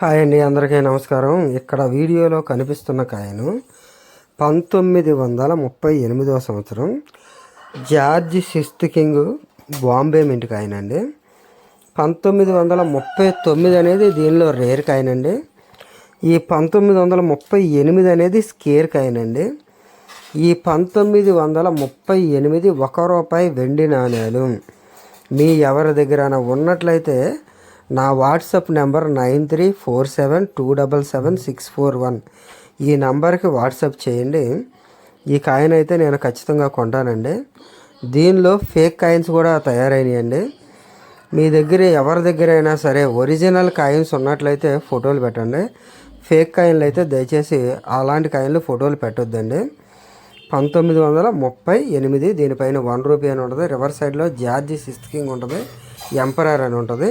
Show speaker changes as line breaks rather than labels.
Hi అండి అందరికీ నమస్కారం. ఇక్కడ వీడియోలో కనిపిస్తున్న కాయను పంతొమ్మిది వందల ముప్పై ఎనిమిదవ సంవత్సరం George sixth king Bombay mint కాయనండి. పంతొమ్మిది వందల ముప్పై తొమ్మిది అనేది దీనిలో రేర్ కాయనండి. ఈ పంతొమ్మిది వందల ముప్పై ఎనిమిది అనేది స్కేర్ కాయనండి. ఈ పంతొమ్మిది వందల ముప్పై ఎనిమిది ఒక రూపాయి వెండి నాణేలు. మీ ఎవరి దగ్గర ఉన్నట్లయితే నా WhatsApp number nine three four seven two double seven six four one. ఈ నంబర్కి వాట్సాప్ చేయండి. ఈ కాయిన్ అయితే నేను ఖచ్చితంగా కొంటానండి. దీనిలో ఫేక్ కాయిన్స్ కూడా తయారైనాయండి. మీ దగ్గర ఎవరి దగ్గర అయినా సరే ఒరిజినల్ కాయిన్స్ ఉన్నట్లయితే ఫోటోలు పెట్టండి. ఫేక్ కాయిన్లు అయితే దయచేసి అలాంటి కాయిన్లు ఫోటోలు పెట్టొద్దండి. పంతొమ్మిది వందల ముప్పై ఎనిమిది దీనిపైన వన్ రూపీ అని ఉంటుంది. రివర్ సైడ్లో జార్జి సిక్స్త్ కింగ్ ఉంటుంది. ఎంపరర్ అని ఉంటుంది.